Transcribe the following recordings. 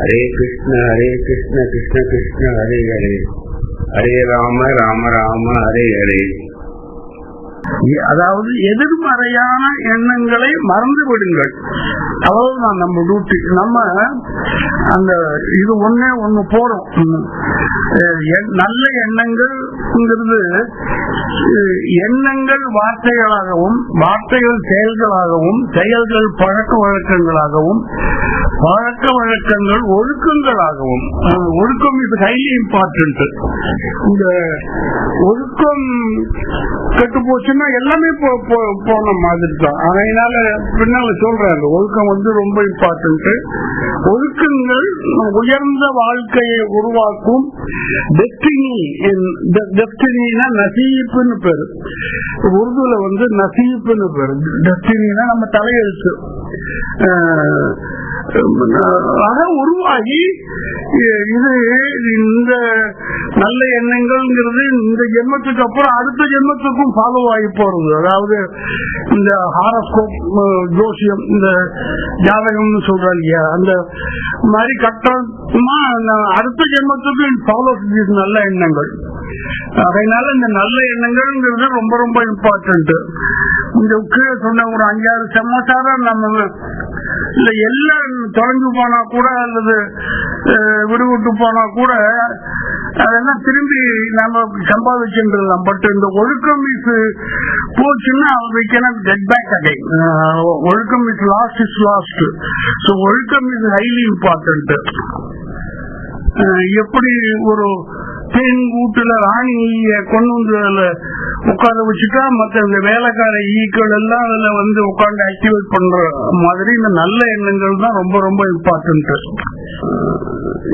ஹரே கிருஷ்ண ஹரே கிருஷ்ண கிருஷ்ண கிருஷ்ண ஹரே ஹரே. ஹரே ராம ராம ராம ஹரே ஹரே. அதாவது எதிர்மறையான எண்ணங்களை மறந்து விடுங்கள். அவ்வளவுதான் நம்ம டியூட்டி நம்ம அந்த இது ஒன்னே ஒண்ணு போறோம். நல்ல எண்ணங்கள் அஹ் எண்ணங்கள் வார்த்தைகளாகவும் வார்த்தைகள் செயல்களாகவும் செயல்கள் பழக்க வழக்கங்களாகவும் பழக்க வழக்கங்கள் ஒழுக்கங்களாகவும் ஒழுக்கம் இது ஹைலி இம்பார்ட்டன்ட் இந்த ஒழுக்கம் கெட்டு போச்சுன்னா எல்லாமே போ- போ- போன மாதிரி தான். அதனால பின்னால சொல்றாரு ஒழுக்கம் வந்து ரொம்ப இம்பார்ட்டன்ட் ஒழுக்கங்கள் உயர்ந்த வாழ்க்கையை உருவாக்கும் டெஸ்டினி டெஸ்டினா நசீப்புன்னு பேரு. உருதுல வந்து நசீப்புன்னு பேரு. டெஸ்டினா நம்ம தலையெழுத்து. உருவாகி இது இந்த நல்ல எண்ணங்கள்ங்கிறது இந்த ஜென்மத்துக்கு அப்புறம் அடுத்த ஜென்மத்துக்கும் ஃபாலோ ஆகி போறது. அதாவது இந்த ஹாரஸ்கோப் ஜோசியம் இந்த ஜாதகம்னு சொல்றாங்க இல்லையா? அந்த மாதிரி கட்டமா அடுத்த ஜென்மத்துக்கும் ஃபாலோ நல்ல எண்ணங்கள். அதனால இந்த நல்ல எண்ணங்கள்ங்கிறது ரொம்ப ரொம்ப இம்பார்ட்டன்ட் இந்த கீழே சொன்ன ஒரு அஞ்சாறு சமாச்சாரம் நம்ம இல்ல எல்லாம் தொலைஞ்சு போனா கூட அல்லது அஹ், விடுவிட்டு போனா கூட அதெல்லாம் திரும்பி நாம சம்பாதிச்சுலாம் பட் இந்த ஒழுக்கம் இஸ் போச்சுன்னா we cannot பேக் back ஒழுக்கம் is lost is lost so ஒழுக்கம் இஸ் ஹைலி இம்பார்ட்டன்ட் எப்படி ஒரு பெண் வீட்டுல ராணி ஈய கொண்டு வந்து உட்கார வச்சுட்டா மத்த இந்த வேலைக்கார ஈக்கள் எல்லாம் அதுல வந்து உட்காந்து ஆக்டிவேட் பண்ற மாதிரி இந்த நல்ல எண்ணங்கள் தான் ரொம்ப ரொம்ப இம்பார்ட்டன்ட்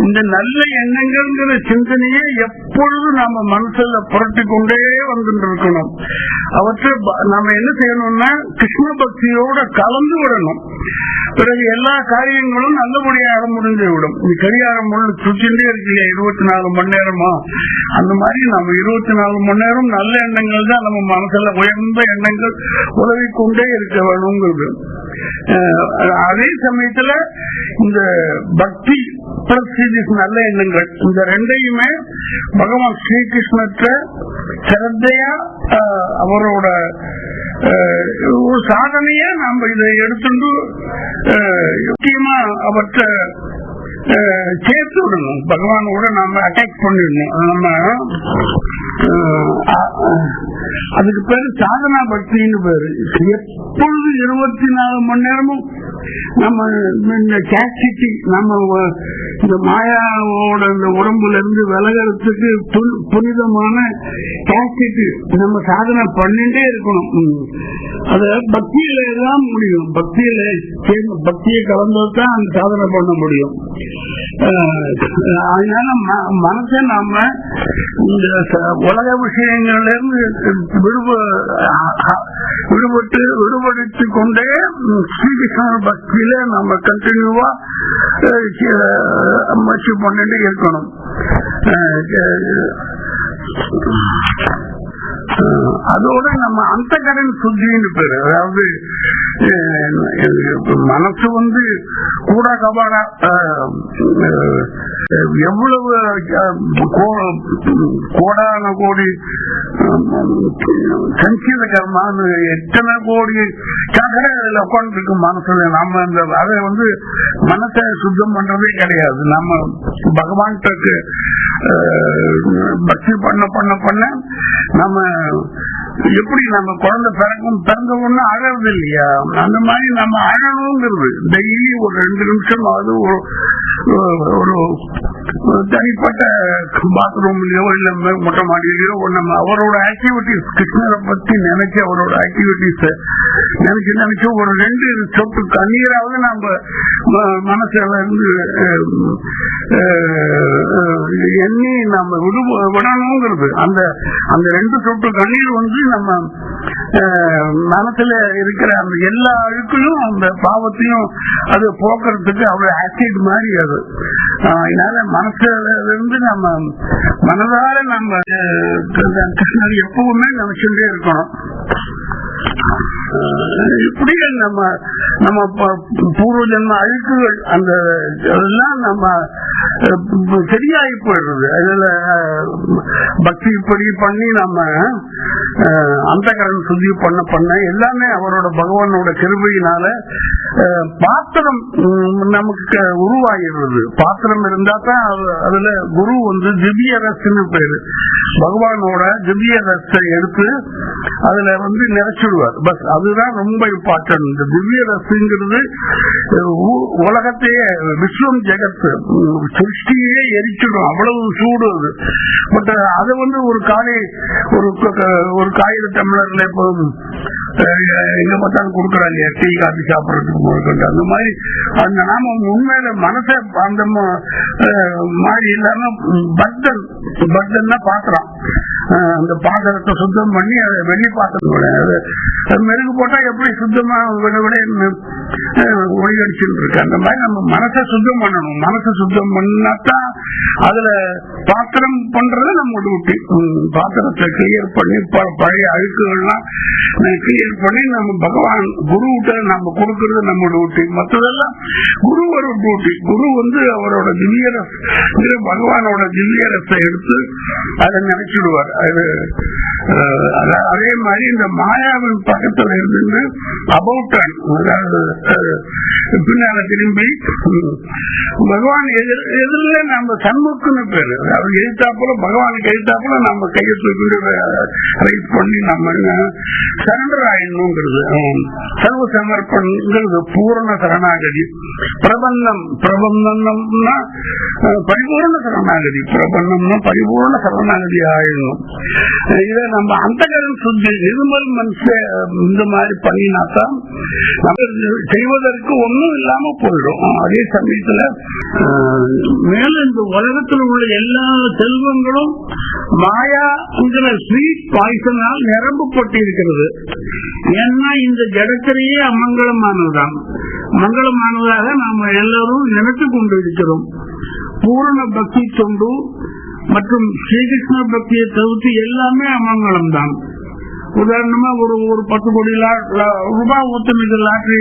இந்த நல்ல எண்ணங்கள்ங்கிற சிந்தனையை எப்பொழுதும் நாம மனசுல புரட்டி கொண்டே வந்துட்டு இருக்கணும் அவற்றை ப- நம்ம என்ன செய்யணும்னா கிருஷ்ண பக்தியோட கலந்து விடணும். பிறகு எல்லா காரியங்களும் நல்லபடியாக முடிஞ்சு விடும். இந்த கரிகாரம் முள்ளு சுற்றிட்டே இருக்கு இல்லையா? இருபத்தி நாலு மணி நேரமா? அந்த மாதிரி நம்ம இருபத்தி நாலு மணி நேரம் நல்ல எண்ணங்கள் தான் நம்ம மனசுல உயர்ந்த எண்ணங்கள் உதவி கொண்டே இருக்க வேணுங்கிறது. அதே சமயத்துல இந்த பக்தி பிளஸ் நல்ல எண்ணங்கள். இந்த ரெண்டையுமே பகவான் ஸ்ரீகிருஷ்ணற்ற சிரத்தையா அவரோட ஒரு சாதனைய நாம இதை எடுத்துட்டு முக்கியமா அவற்ற சேர்த்து விடணும். பகவானோட நாம அட்டாக் பண்ணிடணும். நம்ம அதுக்கு பேரு சாதனா பக்தின்னு பேரு. எப்பொழுது இருபத்தி நாலு மணி நேரமும் நம்ம இந்த கேசிட்டி நம்ம இந்த மாயாவோட இந்த உடம்புல இருந்து விலகிறதுக்கு புனிதமான கேட்சிட்டி நம்ம சாதனை பண்ணிட்டே இருக்கணும். அத பக்தியில தான் முடியும். பக்தியில பக்தியை கலந்ததான் அந்த சாதனை பண்ண முடியும். அதனால ம- மனசை நாம இந்த உலக விஷயங்கள்ல இருந்து விடுபட்டு விடுபடுத்திக் கொண்டே ம், பக்தியில நம்ம கண்டினியூவா முயற்சி பண்ணிட்டு இருக்கணும். அதோட நம்ம அந்த கடன் சுத்தின்னு பேரு அதாவது மனசு வந்து கூட கபாடா எவ்வளவு கோ- கோடான கோடி சஞ்சீதகரமான எத்தனை கோடி சக்கரை அதுல உட்காந்து இருக்கு மனசுல? நாம இந்த அதை வந்து மனசை சுத்தம் பண்றதே கிடையாது. நம்ம பகவான்கிட்ட பக்தி பண்ண பண்ண பண்ண நம்ம எப்படி நம்ம குழந்தை பிறக்கும் பிறந்த ஒண்ணு அழறது இல்லையா? அந்த மாதிரி நம்ம அழணுங்கிறது டெய்லி ஒரு ரெண்டு நிமிஷம் அது ஒரு தனிப்பட்ட பாத்ரூம்லயோ இல்ல மொட்டை மாடியிலயோ நம்ம அவரோட ஆக்டிவிட்டிஸ் கிருஷ்ணரை பத்தி நினைச்சு அவரோட ஆக்டிவிட்டிஸ் நினைச்சு நினைச்சு ஒரு ரெண்டு சொட்டு தண்ணீராவது நம்ம ம- மனசுல இருந்து எண்ணி நம்ம விடு விடணுங்கிறது. அந்த அந்த ரெண்டு சொட்டு தண்ணீர் வந்து நம்ம மனசுல இருக்கிற அந்த எல்லா அழுக்கையும் அந்த பாவத்தையும் அது போக்குறதுக்கு அவ்வளவு ஆசிட் மாதிரி அது. அஹ், அதனால மனசுல இருந்து நம்ம மனதார நம்ம கிருஷ்ணர் எப்பவுமே நினைச்சுட்டே இருக்கணும். இப்படியே நம்ம நம்ம ப- பூர்வ ஜென்ம அழுக்குகள் அந்த அதெல்லாம் நம்ம சரியாகி போயிடுறது அதுல பக்தி இப்படி பண்ணி நம்ம அந்தகரன் சுத்தி பண்ண பண்ண எல்லாமே அவரோட பகவானோட கிருபையினால பாத்திரம் நமக்கு உருவாகிடுறது பாத்திரம் இருந்தா தான் அது- அதுல குரு வந்து திவ்ய ரசன்னு பேரு. பகவானோட திவ்ய ரசத்தை எடுத்து அதுல வந்து நிறைச்சிடுவார். பஸ் அது அதுதான் ரொம்ப இம்பார்ட்டன்ட் இந்த திவ்ய ரசுங்கிறது உ- உலகத்தையே விஸ்வம் ஜெகத் சிருஷ்டியே எரிச்சிடும் அவ்வளவு சூடு அது. பட் அது வந்து ஒரு காலை ஒரு க- ஒரு காகித தமிழர்ல இப்போ எங்க பார்த்தாலும் கொடுக்குறாங்க. டீ காபி சாப்பிடறதுக்கு அந்த மாதிரி அந்த நாம உண்மையில மனசை அந்த மாதிரி இல்லாம பக்தன் பர்தன்னா பாத்திரம். அந்த பாத்திரத்தை சுத்தம் பண்ணி அதை வெள்ளி பாத்திரம் கூட மெருகு போட்டா எப்படி சுத்தமா விட விட ஒளிகடிச்சுட்டு இருக்கு. அந்த மாதிரி நம்ம மனசை சுத்தம் பண்ணணும். மனசை சுத்தம் பண்ணாதான் அதுல பாத்திரம் பண்றது நம்ம டியூட்டி பாத்திரத்தை கிளியர் பண்ணி பழைய அழுக்குகள்லாம் கிளியர் பண்ணி நம்ம பகவான் குருவிட்ட நம்ம கொடுக்கறது நம்ம டியூட்டி மற்றதெல்லாம் குரு ஒரு டியூட்டி குரு வந்து அவரோட திவ்யரஸ் பகவானோட திவ்யரசை எடுத்து அதை நினைச்சிடுவார். அது அதே மாதிரி இந்த மாயாவின் பக்கத்தில் இருந்து அபவுட் அதாவது பின்னால திரும்பி பகவான் எதிர் எதிரில நம்ம சண்முக்குன்னு பேரு. அவர் எழுத்தாப்புல பகவானுக்கு எழுத்தாப்புல நம்ம கையை தூக்கி ரைட் பண்ணி நம்ம சரண்டர் ஆயிடணுங்கிறது. சர்வ சமர்ப்பணங்கிறது பூரண சரணாகதி. பிரபந்தம் பிரபந்தம்னா பரிபூர்ண சரணாகதி. பிரபந்தம்னா பரிபூர்ண சரணாகதி ஆயிடணும். இதை நம்ம அந்தகரன் சுத்தி நிர்மல் மனுஷ இந்த மாதிரி பண்ணினாத்தான் நம்ம செய்வதற்கு ஒண்ணும் இல்லாம போயிடும். அதே சமயத்துல மேல மேலும் இந்த உலகத்தில் உள்ள எல்லா செல்வங்களும் மாயா ஸ்வீட் பாய்சனால் நிரம்பப்பட்டு இருக்கிறது ஏன்னா இந்த ஜடத்திலேயே அமங்கலமானதுதான். மங்களமானதாக நாம எல்லாரும் நினைத்து கொண்டு இருக்கிறோம் பூரண பக்தி தொண்டு மற்றும் ஸ்ரீகிருஷ்ண பக்தியை தவிர்த்து எல்லாமே அமங்கலம் தான். உதாரணமா ஒரு ஒரு பத்து கோடி லா- லா- ரூபாய் ஒத்துமைக்கு லாட்டரி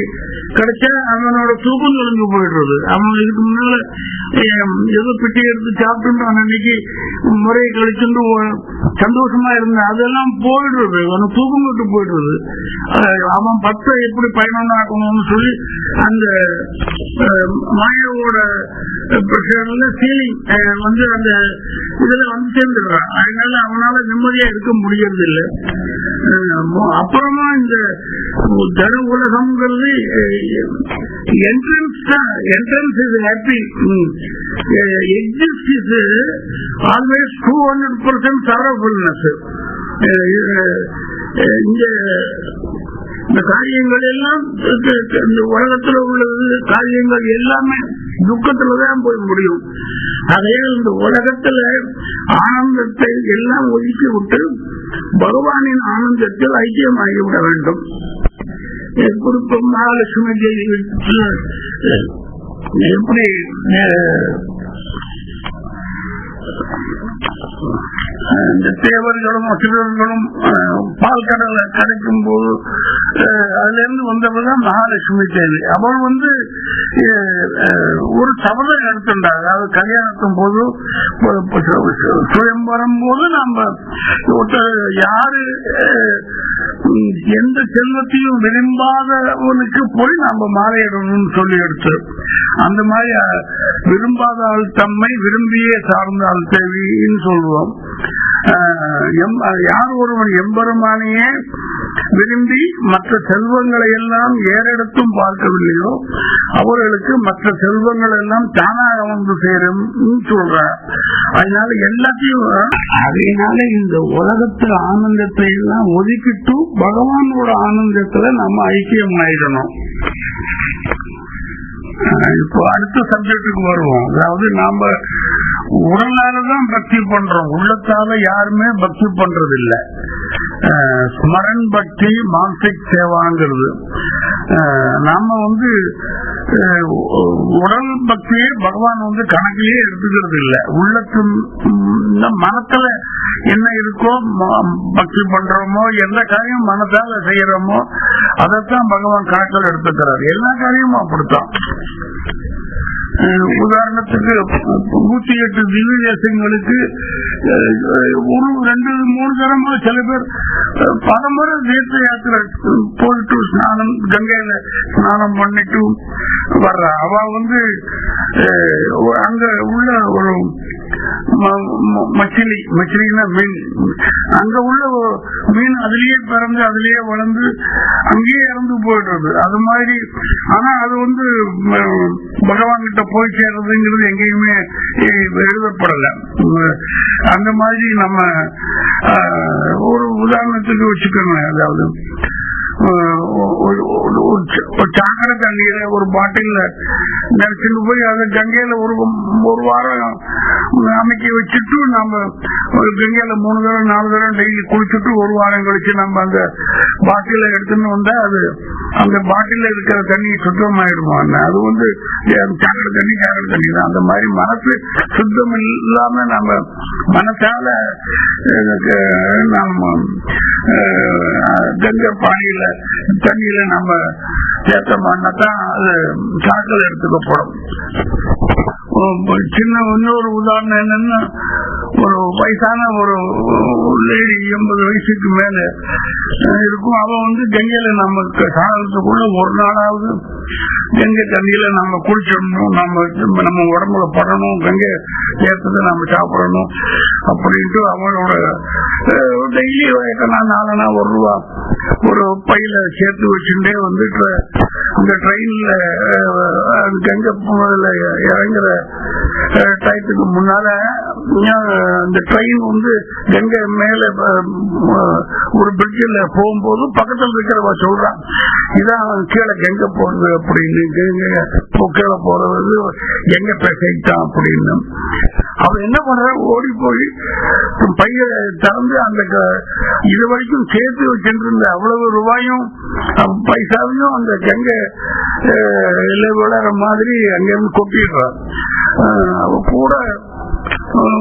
கிடைச்சா அவனோட தூக்கம் தொலைஞ்சு போயிடுறது. அவன் இதுக்கு முன்னால ஏதோ பிச்சை எடுத்து சாப்பிட்டு அன்னைக்கு முறையை கழிச்சுட்டு சந்தோஷமா இருந்த அதெல்லாம் போயிடுறது. அவன் தூக்கம் விட்டு போயிடுறது. அவன் பத்தை எப்படி பயனுண்டாக்கணும்னு சொல்லி அந்த மாயாவோட பிரச்சனை சீலிங் வந்து அந்த இதுல வந்து சேர்ந்துடுறான். அதனால அவனால நிம்மதியா இருக்க முடியறது இல்லை அப்புறமா இந்த ஜட உலகம்ங்கிறது என்ட்ரன்ஸ் தான். Entrance is happiest is always two hundred percent cheerfulness இந்த இந்த காரியங்கள் எல்லாம் இந்த உலகத்துல உள்ளது காரியங்கள் எல்லாமே துக்கத்துலதான் போய் முடியும். ஆகையால் இந்த உலகத்துல ஆனந்தத்தை எல்லாம் ஒதுக்கி விட்டு பகவானின் ஆனந்தத்தில் ஐக்கியமாகிவிட வேண்டும். குறிப்பா மகாலட்சுமி தேவி எப்படி இந்த தேவர்களும் அசுரர்களும் பால் கடலை கிடைக்கும் போது அதுல இருந்து வந்தவர்தான் மகாலட்சுமி தேவி. அவள் வந்து ஒரு சபதம் எடுத்துட்டார் அதாவது கல்யாணத்தும் போது சுயம் வரும்போது சு- நம்ம ஒருத்தர் யாரு எந்த செல்வத்தையும் விரும்பாதவனுக்கு போய் நம்ம மாலையிடணும்னு சொல்லி எடுத்து அந்த மாதிரி விரும்பாத ஆள் தம்மை விரும்பியே சார்ந்த ஆள் தேவின்னு சொல்லுவோம் அஹ், எம்- யார் ஒருவன் எம்பெருமானையே விரும்பி மற்ற செல்வங்களை எல்லாம் ஏறெடுத்தும் பார்க்கவில்லையோ அவர்களுக்கு மற்ற செல்வங்கள் எல்லாம் தானாக வந்து சேரும் சொல்ற அதனால எல்லாத்தையும் அதனால இந்த உலகத்துல ஆனந்தத்தை எல்லாம் ஒதுக்கிட்டு பகவானோட ஆனந்தத்துல நம்ம ஐக்கியம் ஆயிடணும் இப்போ அடுத்த சப்ஜெக்டுக்கு வருவோம். அதாவது நாம உடலாலதான் பக்தி பண்றோம். உள்ளத்தால யாருமே பக்தி பண்றது இல்ல ஸ்மரன் பக்தி மானசிக் சேவாங்கிறது. நாம வந்து உடல் பக்தியே பகவான் வந்து கணக்கிலேயே எடுத்துக்கிறது இல்லை உள்ளத்து இந்த மனத்துல என்ன இருக்கோ ம- பக்தி பண்றோமோ எந்த காரியம் மனதால செய்யறோமோ அதைத்தான் பகவான் கணக்கில் எடுத்துக்கிறார். எல்லா காரியமும் அப்படித்தான். உதாரணத்துக்கு நூத்தி எட்டு திவ்ய தேசங்களுக்கு ஒரு ரெண்டு மூணு தரமா சில பேர் பரம்பரை பலமுறை தீர்த்த யாத்திரை போயிட்டு ஸ்நானம் கங்கையில ஸ்நானம் பண்ணிட்டு வர்ற. அவ வந்து அங்க உள்ள ஒரு ம- ம- மச்சிலி மச்சிலின்னா மீன். அங்க உள்ள மீன் அதுலயே பிறந்து அதுலயே வளர்ந்து அங்கேயே இறந்து போயிடுறது. அது மாதிரி. ஆனா அது வந்து பகவான் கிட்ட போய் சேர்றதுங்கிறது எங்கேயுமே எழுதப்படல. அந்த மாதிரி நம்ம ஒரு உதாரணத்துக்கு வச்சுக்கணும் அதாவது ஒரு ஒரு- ஒரு சாக்கடை தண்ணீரை ஒரு பாட்டில் நினைச்சுட்டு போய் அதை கங்கையில ஒரு ஒரு வாரம் அமைக்க வச்சுட்டு நம்ம ஒரு கங்கையில மூணு தரம் நாலு தரம் டெய்லி குளிச்சுட்டு ஒரு வாரம் கழிச்சு நம்ம அந்த பாட்டில எடுத்துன்னு வந்தா அது அந்த பாட்டில இருக்கிற தண்ணி சுத்தமாயிடுமா அது வந்து அஹ், சாக்கடை தண்ணி சாக்கடை தண்ணி தான். அந்த மாதிரி மனசு சுத்தம் இல்லாம நம்ம மனசால நம்ம கங்கை பாணியில தண்ணியில நம்ம சேர்த்தோம்னா தான் அது சாக்கல் எடுத்துக்கப்படும் சின்ன இன்னொரு உதாரணம் என்னன்னா ஒரு வயசான ஒரு லேடி எண்பது வயசுக்கு மேல இருக்கும். அவ வந்து கங்கையில நம்ம சாதத்துக்குள்ள ஒரு நாளாவது கங்கை தண்ணியில நம்ம குளிச்சிடணும். நம்ம நம்ம உடம்புல படணும். கங்கை சேர்த்ததை நம்ம சாப்பிடணும் அப்படின்ட்டு அவனோட டெய்லி வயக்கனா நாலனா ஒரு ரூபா ஒரு பையில சேர்த்து வச்சுட்டே வந்து அந்த ட்ரெயின்ல கங்கை போனதுல இறங்குற டயத்துக்கு முன்னால அந்த ட்ரெயின் வந்து கங்கை மேல ஒரு பிரிட்ஜில் போகும்போது பக்கத்தில் இருக்கிறவ சொல்றான் இதான் கீழே கங்கை போறது அப்படின்னு கங்கை கீழே போறது எங்க பேசிட்டான் அப்படின்னு. அவன் என்ன பண்ற ஓடி போய் பைய திறந்து அந்த க- இது வரைக்கும் சேர்த்து வச்சிருந்த அவ்வளவு ரூபாயும் பைசாவையும் அந்த கங்கை இல்லை விளையாடுற மாதிரி அங்கேருந்து கொட்டிடுறான். அஹ், கூட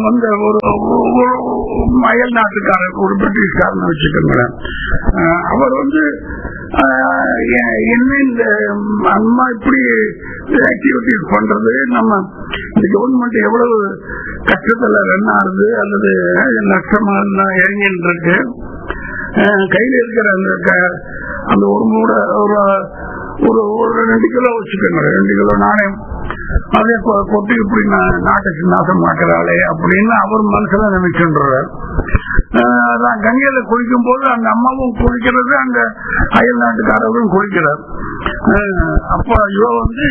வந்த ஒரு அயல் நாட்டுக்காரர் ஒரு பிரிட்டிஷ்காரன் வச்சுக்கோங்களேன். அவர் வந்து என்ன இந்த அம்மா இப்படி ஆக்டிவிட்டிஸ் பண்றது? நம்ம இந்த கவர்மெண்ட் எவ்வளவு கஷ்டத்துல ரன் ஆகுது அல்லது நஷ்டமா இறங்கிட்டு இருக்கு? கையில இருக்கிற அந்த அந்த ஒரு மூட ஒரு ஒரு ஒரு ரெண்டு கிலோ வச்சுக்கோங்க. ரெண்டு கிலோ நாணயம் அதே கொ- கொட்டி இப்படி நாட்டுக்கு நாசம் நாசமாக்குறாளே அப்படின்னு அவர் மனசுல நினைச்சுன்றார். அதான் கங்கையில குளிக்கும் போது அந்த அம்மாவும் குளிக்கிறது அந்த அயல் நாட்டுக்காரரும் குளிக்கிறார். அப்ப இவ வந்து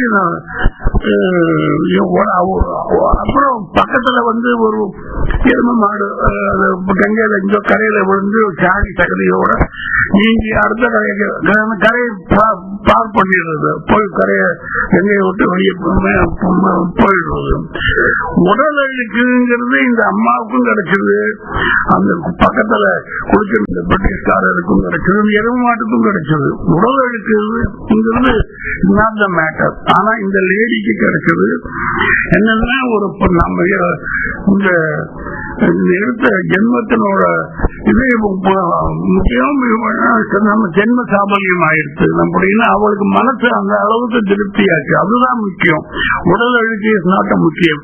அவ- அப்புறம் பக்கத்துல வந்து ஒரு எருமை மாடு கங்கையில இந்த கரையில விழுந்து சாணி சகதியோட நீங்க அடுத்த கரைக்கு கரையை பார் பண்ணிடுறது. போய் கரையை கங்கையை விட்டு வெளியே போயிடுறது. உடல் அழுக்குங்கிறது இந்த அம்மாவுக்கும் கிடைச்சது. அந்த பக்கத்துல குளிச்சிருந்த பிரிட்டிஷ்காரருக்கும் கிடைச்சது. எருமை மாட்டுக்கும் கிடைச்சது. உடல் அழுக்குங்கிறது நாட் த மேட்டர் ஆனா இந்த லேடிக்கு கிடைச்சது. என்னன்னா ஒரு நம்ம இந்த எடுத்த ஜென்மத்தினோட இது முக்கியம் நம்ம ஜென்ம சாபல்யம் ஆயிடுச்சு அப்படின்னா அவளுக்கு மனசு அந்த அளவுக்கு திருப்தியாச்சு. அதுதான் முக்கியம். உடல் அழுக்கு நாட்டம் முக்கியம்.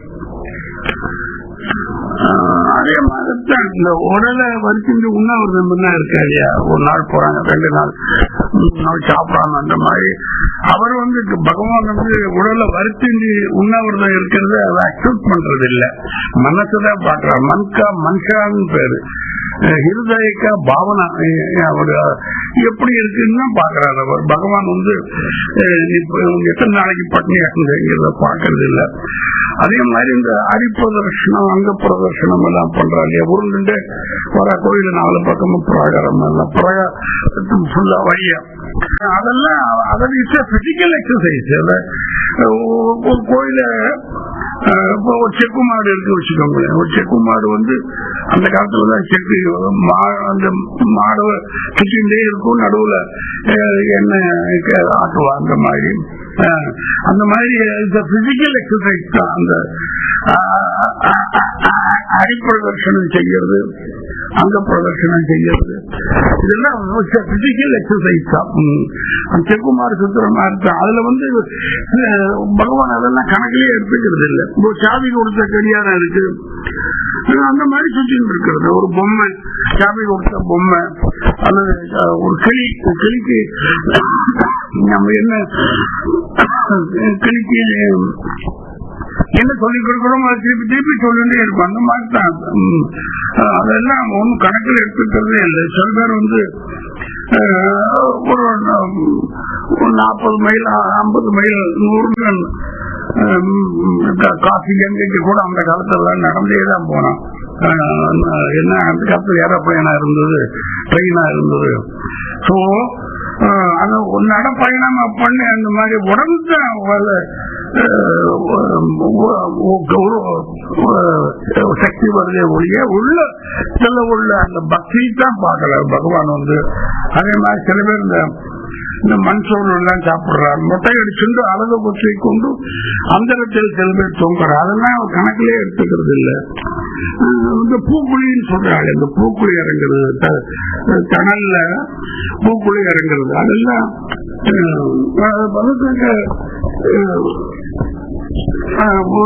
அதே மாதிரிதான் இந்த உடலை வரிசெஞ்சு உண்ணாவிரதம் என்ன இருக்கா ஒரு நாள் போறாங்க ரெண்டு நாள். மூணு நாள் சாப்பிடறாங்க அந்த மாதிரி. அவர் வந்து பகவான் வந்து உடலை வருத்திஞ்சு உண்ணாவிரதம் இருக்கிறத அதை அக்செப்ட் பண்றது இல்ல மனசுதான் பாக்குறார் மன்கா மன்ஷான்னு பேரு. அஹ் பாவனா அவர் எப்படி இருக்குன்னு பாக்குறாரு அவர். பகவான் வந்து எத்தனை நாளைக்கு பட்னி ஆகுங்கிறத பாக்குறது இல்ல. அதே மாதிரி இந்த அரிப்பிரதர்ஷனம் அங்க பிரதர்ஷனம் எல்லாம் பண்றாங்க உருண்டு வர கோயில் நாலு பக்கமும் பிராகாரம் எல்லாம். பிரகாரம் ஃபுல்லா வழியா அதெல்லாம் அதை இட்ஸ் பிசிக்கல் எக்ஸசைஸ் ஒரு கோயில இப்போ ஒரு செக்கு மாடு இருக்கு வச்சுக்கோங்களேன். ஒரு செக்கு மாடு வந்து அந்த காலத்துல தான் செக்கு மா- அந்த மாடு சுத்திண்டே இருக்கும். நடுவுல என்ன ஆட்டுவா அந்த மாதிரி. அந்த மாதிரி இந்த பிசிக்கல் எக்ஸசைஸ் தான் அந்த ஹரிப்பிரதர்ஷனம் செய்யறது அங்க பிரதர்ஷனம் செய்யறது இதெல்லாம் பிசிக்கல் எக்ஸசைஸ் தான். செக்குமார் சுத்திரமா இருக்கு. அதுல வந்து பகவான் அதெல்லாம் கணக்கிலே எடுத்துக்கிறது இல்லை. இப்போ சாவி கொடுத்த கடியாரம் இருக்கு. அந்த மாதிரி சுத்திட்டு இருக்கிறது. ஒரு பொம்மை சாமி கொடுத்த பொம்மை அல்லது ஒரு கிளி ஒரு கிளிக்கு நம்ம என்ன? திருப்பி என்ன சொல்லிக் கொடுக்கிறோமோ அதை திருப்பி திருப்பி சொல்லிட்டே இருக்கும் அந்த மாதிரி தான். அதெல்லாம் ஒன்றும் கணக்கில் எடுத்துக்கிறதே இல்லை. சில பேர் வந்து ஒரு நாற்பது மைல் ஐம்பது மைல் நூறு மைல் காஃபி கங்கைக்கு கூட அந்த காலத்துல நடந்தே தான் போனோம் என்ன அந்த காலத்துல ஏரோப்ளைனா இருந்தது ட்ரெயினா இருந்தது. ஸோ அந்த ஒரு நடப்பயணம் பண்ணி அந்த மாதிரி உடம்பு சக்தி வருதே ஒழிய உள்ள சில உள்ள அந்த பக்தி தான் பார்க்கல. பகவான் வந்து அதே மாதிரி சில பேர் இந்த இந்த மண் சோறு எல்லாம் சாப்பிடுறாரு முட்டை அடிச்சுண்டு அழகு குச்சை கொண்டு அந்தரத்தில் சில பேர் தொங்குறார் அதெல்லாம் கணக்கிலே எடுத்துக்கிறது இல்லை. இந்த பூக்குழின்னு சொல்றாள் இந்த பூக்குழி இறங்குறது த- தணல்ல பூக்குழி இறங்குறது அதெல்லாம்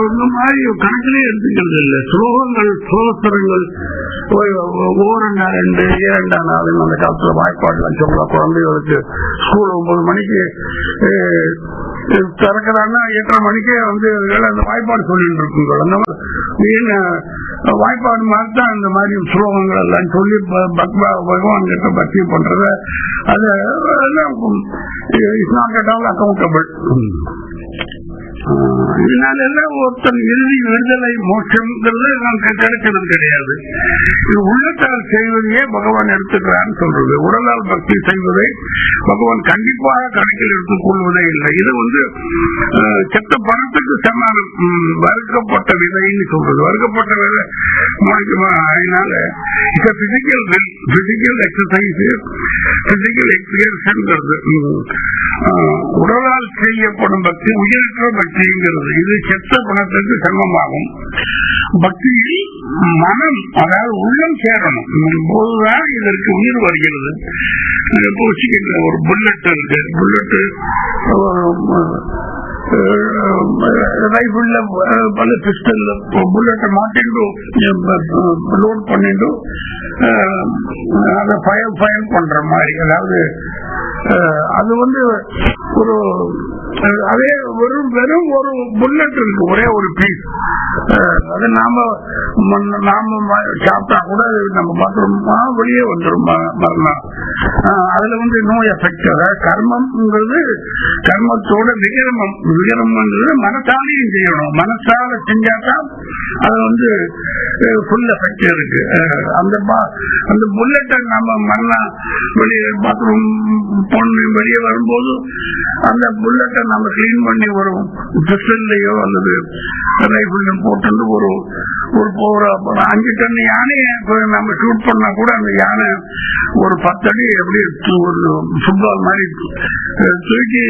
இந்த மாதிரி கணக்கிலே எடுத்துக்கிறது இல்லை. ஸ்லோகங்கள் ஸ்லோகஸ்தரங்கள் ஓரண்டா ரெண்டு இரண்டா நாள் அந்த காலத்துல வாய்ப்பாடுலாம் சொல்ல குழந்தைகளுக்கு ஸ்கூல் ஒன்பது மணிக்கு ஆஹ், திறக்கிறாங்கன்னா எட்டரை மணிக்கே வந்து அந்த வாய்ப்பாடு சொல்லிட்டு இருக்குங்க அந்த வாய்ப்பாடு மாதிரி தான் இந்த மாதிரி ஸ்லோகங்கள் எல்லாம் சொல்லி பகவான் கிட்ட பக்தி பண்றத அது it's not at all accountable இதனால எல்லாம் ஒருத்தன் இறுதி விடுதலை மோட்சம்ங்கிறது நமக்கு கிடைக்கிறது கிடையாது. இது உள்ளத்தால் செய்வதையே பகவான் எடுத்துக்கிறான்னு சொல்றது. உடலால் பக்தி செய்வதை பகவான் கண்டிப்பாக கணக்கில் எடுத்துக் கொள்வதே இல்லை. இது வந்து செத்த பணத்துக்கு சமானம். வறுக்கப்பட்ட விதைன்னு சொல்றது. வறுக்கப்பட்ட விதை முளைக்குமா அதனால இப்ப physical physical exercise physical experience உடலால் செய்யப்படும் பக்தி உயிரற்ற பக்திங்கிறது இது செத்த பணத்துக்கு சமமாகும் பக்தியில் மனம் அதாவது உள்ளம் சேரணும். போதுதான் இதற்கு உயிர் வருகிறது. இப்போ வச்சுக்கின்ற ஒரு புல்லட் இருக்கு. புல்லட் ரைஃபிள்ல பல பிஸ்டல்ல புல்லட்டை மாட்டிண்டு லோட் பண்ணிட்டு அதை ஃபயர் ஃபயர் பண்ற மாதிரி. அதாவது அது வந்து ஒரு அதே வெறும் வெறும் ஒரு புல்லட் இருக்கு ஒரே ஒரு பீஸ் அது நாம நாம சாப்பிட்டா கூட அது நம்ம பாத்ரூமா வெளியே வந்துடும் ம- மரணம் அதுல வந்து நோ எஃபெக்ட் அதாவது கர்மம்ங்கிறது கர்மத்தோட விகரமம். விகரமங்கிறது மனசாலையும் செய்யணும். மனசால செஞ்சாதான் அது வந்து ஃபுல் எஃபெக்ட் இருக்கு. அந்த அந்த புல்லட்டை நம்ம மண்ணா வெளியே பாத்ரூம் பொண்ணு வெளியே வரும்போது அந்த புல்லட்டை நம்ம கிளீன் பண்ணி ஒரு பிஸ்டல்லையோ அல்லது ரைபிள்லையும் போட்டு ஒரு ஒரு போற அஞ்சு டன் யானையை நம்ம ஷூட் பண்ணா கூட அந்த யானை ஒரு பத்தடி எப்படி ஒரு ஃபுட்பால் மாதிரி தூக்கி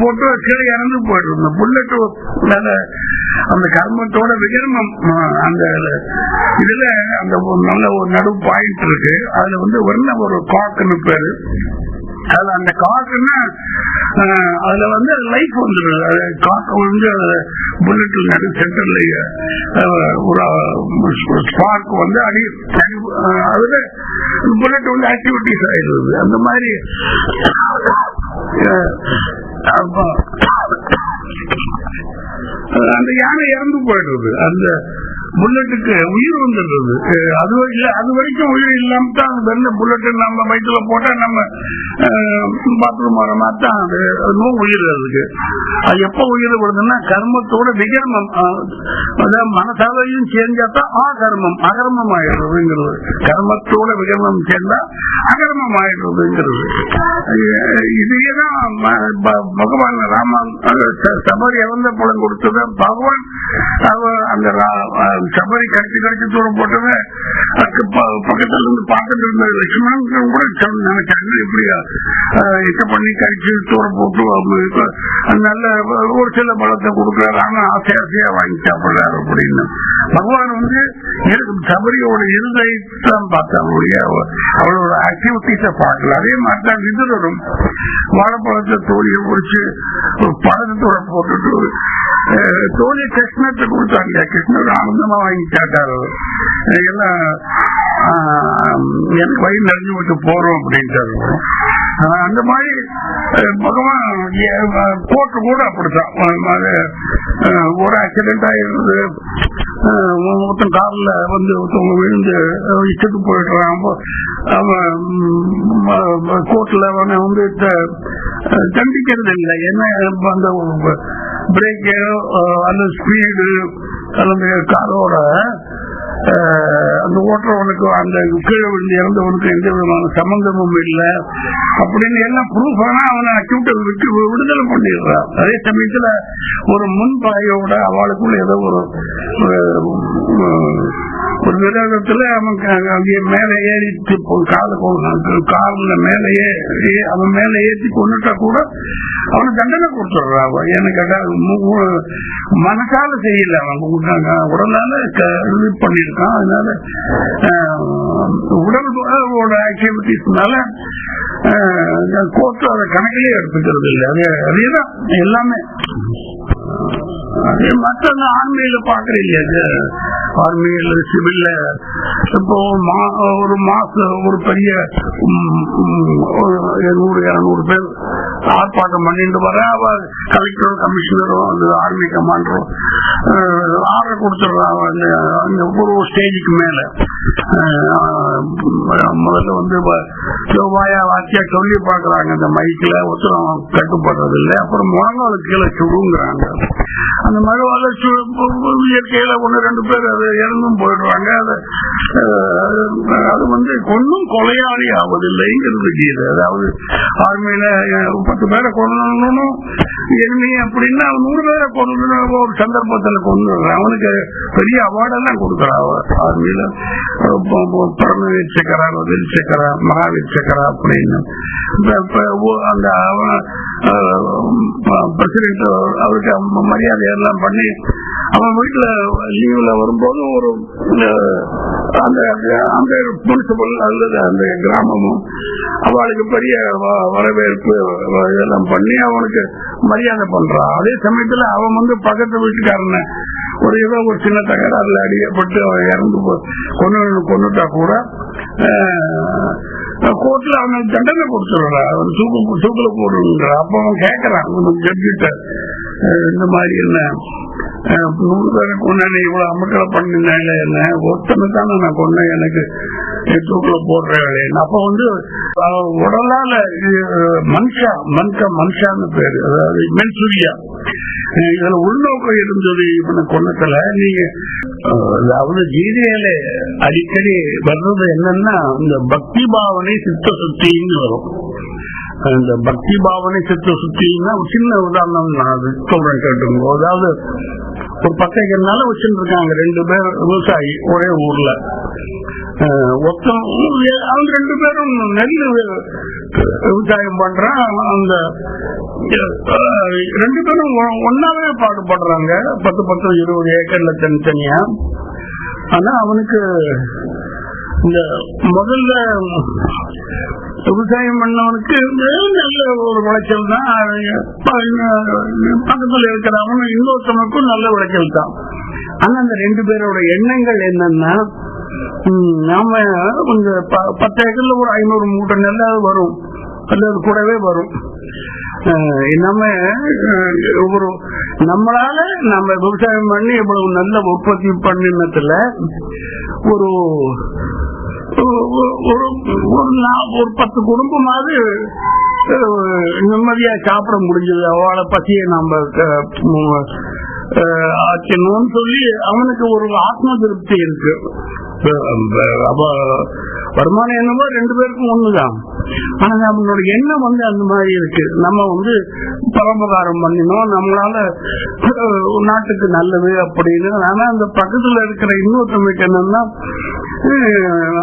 போட்டு கீழே இறந்து போயிடுது. இந்த புல்லட்டு மேல அந்த கர்மத்தோட விகர்மம் அந்த இதுல அந்த ஒரு நல்ல ஒரு நடு பாயிண்ட் இருக்கு. அதுல வந்து வர்ண ஒரு காக்குன்னு பேரு. அதுல அந்த காக்குன்னா அதுல வந்து லைஃப் வந்துடுது அது காக்கு வந்து புல்லட்ல நடு சென்டர்ல ஒரு ஸ்பார்க் வந்து அடி அடி- அதுல புல்லட் வந்து ஆக்டிவிட்டிஸ் ஆயிடுது. அந்த மாதிரி அந்த யானை இறந்து போயிடுறது அந்த புல்லட்டுக்கு உயிர் வந்துடுறது. அது இல்ல அது வரைக்கும் உயிர் இல்லாம தான் அந்த வெள்ள நம்ம வயிற்றுல போட்டா நம்ம பாத்ரூம் வர மாதிரி தான் அது நோ உயிர் அதுக்கு. அது எப்ப உயிர் வருதுன்னா கர்மத்தோட விகர்மம். அதாவது மனசாலையும் சேர்ந்தா தான் ஆ கர்மம் அகர்மம் ஆயிடுறதுங்கிறது கர்மத்தோட விகர்மம் சேர்ந்தா அகர்மம் ஆயிடுறதுங்கிறது அஹ் தான் ப- பகவான் ராமன் சபரி இறந்த படம் கொடுத்தது. பகவான் அந்த அது சபரி கடிச்சு கடிச்சு தூரம் போட்டவன் அதுக்கு ப- பக்கத்துல இருந்து பார்த்துட்டு இருந்த லட்சுமணன் கூட நினைச்சாங்க எப்படியா? அஹ், பண்ணி கடிச்சு தூரம் போட்டு நல்ல ஒரு சில பழத்தை கொடுக்குறாரு. ஆனா ஆசை ஆசையா வாங்கி சாப்பிடுறாரு அப்படின்னு. பகவான் வந்து சபரியோட இருதயத்தான் பார்த்தாங்க அவளோட ஆக்டிவிட்டிஸ பார்க்கல. அதே மாதிரி தான் விதுரரும் வாழைப்பழத்தை தோழியை குறிச்சு பழத்தோட போட்டுட்டு அஹ், தோழி கிருஷ்ணத்தை கொடுத்தாங்க. கிருஷ்ணர் ஆனந்தமா வாங்கி கேட்டாரு. எல்லாம் எனக்கு வயிறு நிறைஞ்சு விட்டு போறோம் அப்படின்ட்டாரு அந்த மாதிரி பகவான் போட்டு கூட அப்படித்தான். ஒரு ஆக்சிடென்ட் ஆயிருந்தது ஒருத்தன் காலில் வந்து ஒருத்தவங்க விழுந்து இஷ்டத்துக்கு இஷ்டத்து போயிடுறான். அவன் வந்து தண்டிக்கிறது இல்லை என்ன அந்த பிரேக்கு அந்த ஸ்பீடு அந்த காரோட அந்த ஓட்டுறவனுக்கு அந்த கீழே விழுந்து இறந்தவனுக்கு எந்த விதமான சம்பந்தமும் இல்லை. அப்படின்னு எல்லாம் ப்ரூஃப் ஆனா அவனை அக்யூட்டல் விட்டு விடுதலை பண்ணிடுறான். அதே சமயத்துல ஒரு முன்பாயோட அவளுக்குள்ள ஏதோ ஒரு ஒரு- விரோதத்துல அவன் அங்கே மேல ஏறிட்டு கால காலில் மேல ஏறி அவன் மேல ஏற்றி கொண்டுட்டா கூட அவன் தண்டனை கொடுத்துடுறா. அவன் ஏன்னு கேட்டா மு- மனசால செய்யல அவன். உ- இது பண்ணிருக்கான் அதனால உடல் உடலோட ஆக்டிவிட்டிஸ்னால கோர்ட்டு அதை கணக்கிலே எடுத்துக்கிறது இல்லை. அது அதேதான். எல்லாமே. அதே மற்ற ஆர்மியில பாக்குறீங்க ஆர்மியில சிவில்ல. இப்போ மா- ஒரு மாசம் ஒரு பெரிய ஒரு இருநூறு இருநூறு பேர் ஆர்ப்பாட்டம் பண்ணிட்டு வர அவ கலெக்டரும் கமிஷனரும் அந்த ஆர்மி கமாண்டரும் ஆர்டர் கொடுத்துடுறாங்க அந்த ஒரு ஸ்டேஜுக்கு மேல. முதல்ல வந்து செவ்வாயா வாக்கியா சொல்லி பாக்குறாங்க இந்த மைக்ல ஒருத்தரும் கட்டுப்படுறது இல்லை அப்புறம் முழங்கால கீழே சுடுங்கிறாங்க அந்த மழைவால இயற்கையில ஒன்னு ரெண்டு பேர் அது இறந்தும் போயிடுறாங்க. அது வந்து ஒன்னும் கொலையாளி ஆவதில்லைங்கிறது கீழே அதாவது ஆர்மியில பத்து பேரை கொள்ளணும் எளிமை அப்படின்னா அவன் நூறு பேரை கொண்டு ஒரு சந்தர்ப்பத்தில் கொண்டு அவனுக்கு பெரிய அவார்டெல்லாம் கொடுக்குறான் ஆர்மியில பரமவீர் சக்கரா ரதில் சக்கரா மகாவீர் சக்கரா அப்படின்னு. அந்த பிரசிடென்ட் அவருக்கு மரியாதை எல்லாம் பண்ணி அவன் வீட்டுல லீவ்ல வரும்போது ஒரு அந்த அந்த முனிசிபல் அல்லது அந்த கிராமமும் அவளுக்கு பெரிய வரவேற்பு இதெல்லாம் பண்ணி அவனுக்கு மரியாதை பண்றான் அதே சமயத்துல அவன் வந்து பக்கத்து வீட்டுக்காரன ஒரு ஏதோ ஒரு சின்ன தகராறுல அடிக்கப்பட்டு அவன் இறந்து போ- கொண்டு கொண்டுட்டா கூட கோர்ட்ல அவனுக்கு தண்டனை கொடுத்துடுறா. அவன் தூக்கு தூக்குல போடுற. அப்ப அவன் கேட்கறான் ஜட்ஜிட்ட இந்த மாதிரி என்ன? நூறு பேரை கொண்டேன் இவ்வளவு அமக்களை பண்ணினால என்ன ஒருத்தனை தானே நான் கொண்டேன் எனக்கு தூக்கில போடுற வேலைன்னு அப்ப வந்து உடலால அஹ், மனுஷா மன்க மனுஷான்னு பேரு அதாவது மென்சூரியா இதுல உள்நோக்கம் இருந்தது இவனை கொண்டத்துல நீங்க அதாவது கீதையில அடிக்கடி வர்றது என்னன்னா இந்த பக்தி பாவனை சித்த சுத்தின்னு வரும் இந்த பக்தி பாவனை சித்த சுத்தின்னா ஒரு சின்ன உதாரணம் நான் சொல்றேன் கேட்டுங்க அதாவது ஒரு பத்து ஏக்கர்னால வச்சுட்டு இருக்காங்க ரெண்டு பேர் விவசாயி ஒரே ஊர்ல. ஒருத்தன் அவங்க ரெண்டு பேரும் நெல் விவசாயம் பண்றான் அந்த ரெண்டு பேரும் ஒன்னாவே பாடுபடுறாங்க. பத்து பத்து இருபது ஏக்கர்ல தனித்தனியா. ஆனா அவனுக்கு இந்த முதல்ல விவசாயம் பண்ணவனுக்கு நல்ல ஒரு விளைச்சல் தான். பக்கத்தில் இருக்கிறவங்க இன்னொருத்தவனுக்கும் நல்ல விளைச்சல் தான். ஆனா அந்த ரெண்டு பேரோட எண்ணங்கள் என்னன்னா நாம கொஞ்சம் ப- பத்து ஏக்கர்ல ஒரு ஐநூறு மூட்டை நெல்ல வரும். அல்லது கூடவே வரும். நம்ம ஒரு நம்மளால நம்ம விவசாயம் பண்ணி இவ்வளவு நல்ல உற்பத்தி பண்ணினதுல ஒரு ஒரு- ஒரு ஒரு பத்து குடும்பமாவது நிம்மதியா சாப்பிட முடிஞ்சது. அவளை பத்திய நம்ம அஹ், ஆக்கணும்னு சொல்லி அவனுக்கு ஒரு ஆத்ம திருப்தி இருக்கு. அப்ப வருமானம் என்னவோ ரெண்டு பேருக்கும் ஒண்ணுதான். ஆனா நம்மளோட எண்ணம் வந்து அந்த மாதிரி இருக்கு. நம்ம வந்து பரோபகாரம் பண்ணினோம். நம்மளால நாட்டுக்கு நல்லது அப்படின்னு. ஆனா அந்த பக்கத்துல இருக்கிற இன்னொருத்தமைக்கு என்னன்னா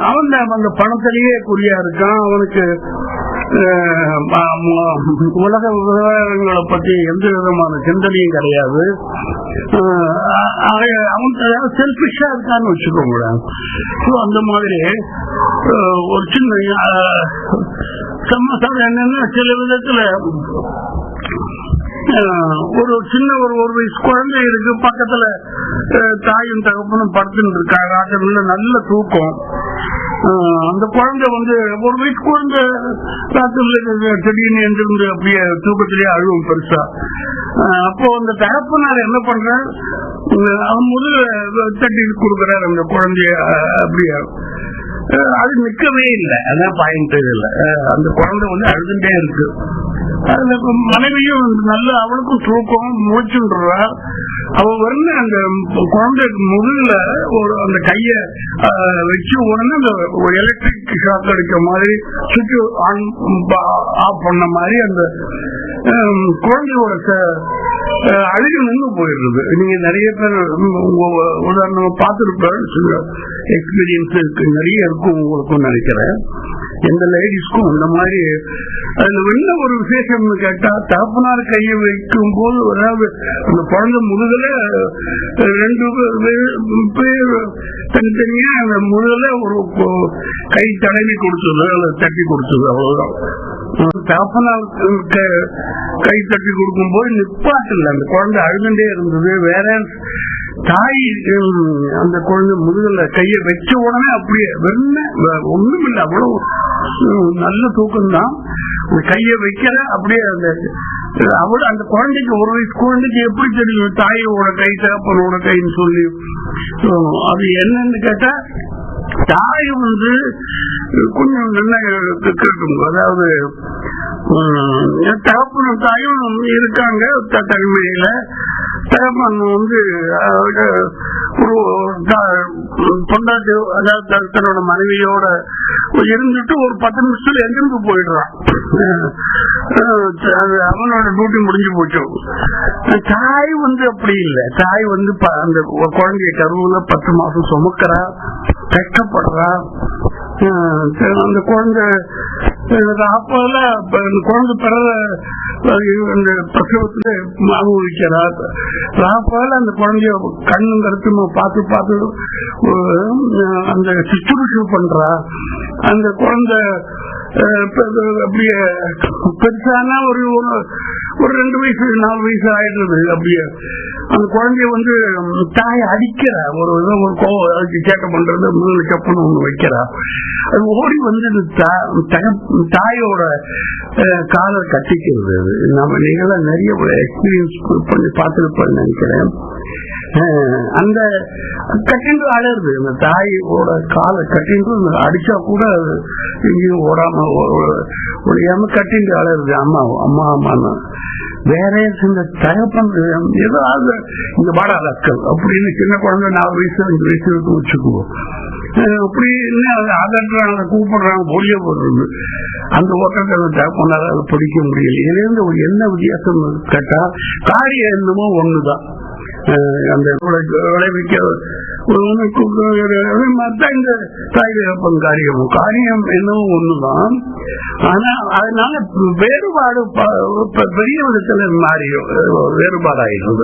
அவன் அந்த பணத்திலேயே குறியா இருக்கான். அவனுக்கு உலக விவகாரங்களை பற்றி எந்த விதமான சிந்தனையும் கிடையாது. அவன் செல்பிஷா இருக்கான்னு வச்சுக்கோங்களேன். அந்த மாதிரி ஒரு சின்ன அஹ், சமாச்சாரம் என்னன்னா சில விதத்துல ஒரு சின்ன ஒரு ஒரு வயசு குழந்தை இருக்கு பக்கத்துல தாயும் தகப்பனும் படுத்துட்டு இருக்காங்க. நல்ல தூக்கம். அந்த குழந்தை வந்து ஒரு வயசு குழந்தை ராத்திரில திடீர்னு எழுந்திருந்து அப்படியே தூக்கத்திலேயே அழுவும் பெருசா. அப்போ அந்த தகப்பனார் என்ன பண்றார்? அவன் முதல்ல தட்டி கொடுக்குறாரு அந்த குழந்தைய அப்படியே. அது நிக்கவே இல்லை. அதான் பாயிண்ட் இல்ல. அந்த குழந்தை வந்து அழுதுட்டே இருக்கு. அதுல மனைவியும் நல்ல அவளுக்கும் தூக்கம் மூச்சுன்றா அவ வந்து அந்த குழந்தை முதுகுல ஒரு அந்த கைய வச்சு உடனே அந்த எலக்ட்ரிக் ஷாக் அடிக்க மாதிரி சுவிட்ச் ஆன் ஆஃப் பண்ண மாதிரி அந்த குழந்தையோட ச- அழுகு நின்று போயிடுறது நீங்க நிறைய பேர் உதாரணமா பார்த்துருப்பேன் எக்ஸ்பீரியன்ஸ் இருக்கு. நிறைய இருக்கும் உங்களுக்கும் நினைக்கிறேன். எந்த லேடிஸ்க்கும் இந்த மாதிரி அதுல என்ன ஒரு விசேஷம்னு கேட்டா தகப்பனார் கையை வைக்கும் போது அதாவது அந்த குழந்தை முழுதல ரெண்டு பேர் தனித்தனியா அந்த முழுதல ஒரு கை தடவி கொடுத்தது அல்லது தட்டி கொடுத்தது அவ்வளவுதான். தகப்பனார் கை தட்டி கொடுக்கும் போது நிப்பாட்டில்ல அந்த குழந்தை அழுதுண்டே இருந்தது. வேற தாய் அந்த குழந்தை முதுகுல கையை வச்ச உடனே அப்படியே வெண்ண ஒண்ணும் இல்லை அவ்வளவு நல்ல தூக்கம் தான் கைய கையை வைக்கிற அப்படியே அந்த அவள் அந்த குழந்தைக்கு ஒரு வயசு குழந்தைக்கு எப்படி தெரியும் தாயோட கை தகப்பனோட கைன்னு சொல்லி. அது என்னன்னு கேட்டா தாய் வந்து கொஞ்சம் நல்லா கேட்கும் அதாவது உம், தகப்பனும் தாயும் இருக்காங்க த- தனிமையில. தகப்பன் வந்து ஒரு பொண்டாட்டி அதாவது தன்னோட மனைவியோட இருந்துட்டு ஒரு பத்து நிமிஷத்துல எங்கிருந்து போயிடுறான். அது அவனோட டியூட்டி முடிஞ்சு போச்சு. தாய் வந்து அப்படி இல்லை. தாய் வந்து ப- அந்த குழந்தைய கருவுல பத்து மாசம் சுமக்கிறா கஷ்டப்படுறா. அந்த குழந்தை அப்போல குழந்தை பிறந்த அந்த பிரசவத்துல அனுபவிக்கிறார் அப்போல அந்த குழந்தைய கண்ணும் கருத்துமா பார்த்து பார்த்து அந்த சுற்றுச்சு பண்றா அந்த குழந்தை அப்படியே பெருசானா ஒரு ஒரு- ரெண்டு வயசு நாலு வயசு ஆயிடுறது அப்படியே. அந்த குழந்தைய வந்து தாயை அடிக்கிற. ஒரு ஒரு கோவம் அதுக்கு சேட்டை பண்றது முதல்ல செப்பன் ஒண்ணு வைக்கிறா. அது ஓடி வந்து தக- தாயோட அஹ், காலை கட்டிக்கிறது. அது. நம்ம நீங்களாம் நிறைய எக்ஸ்பீரியன்ஸ் பண்ணி பார்த்துருப்பேன்னு நினைக்கிறேன். அந்த கட்டின்று அழகுது அந்த தாயோட காலை கட்டின்று அடிச்சா கூட இங்கேயும் எங்கேயும் ஓடாம ஒழியாம கட்டிண்டு அழகுது அம்மா அம்மா அம்மான்னு. வேற இந்த தகப்பன் ஏதாவது இந்த பாடா அக்கள் அப்படின்னு சின்ன குழந்தை நாலு வயசு அஞ்சு வயசு இருக்கு வச்சுக்குவோம். அப்படி அதட்டுறாங்க கூப்பிடுறாங்க பொடிய போடுறது. அந்த ஓட்டத்தை தகப்பனால அதை பிடிக்க முடியல. இதுல இருந்து ஒரு என்ன வித்தியாசம் கேட்டா காரியம் என்னமோ ஒண்ணுதான். அந்த விளைவிக்க உனக்கு அதே மாதிரிதான் இந்த தாய் காரியம் காரியம் என்னவும் ஒண்ணுதான். ஆனா அதனால வேறுபாடு ப- பெரிய விதத்துல மாறி வேறுபாடாயிருந்தது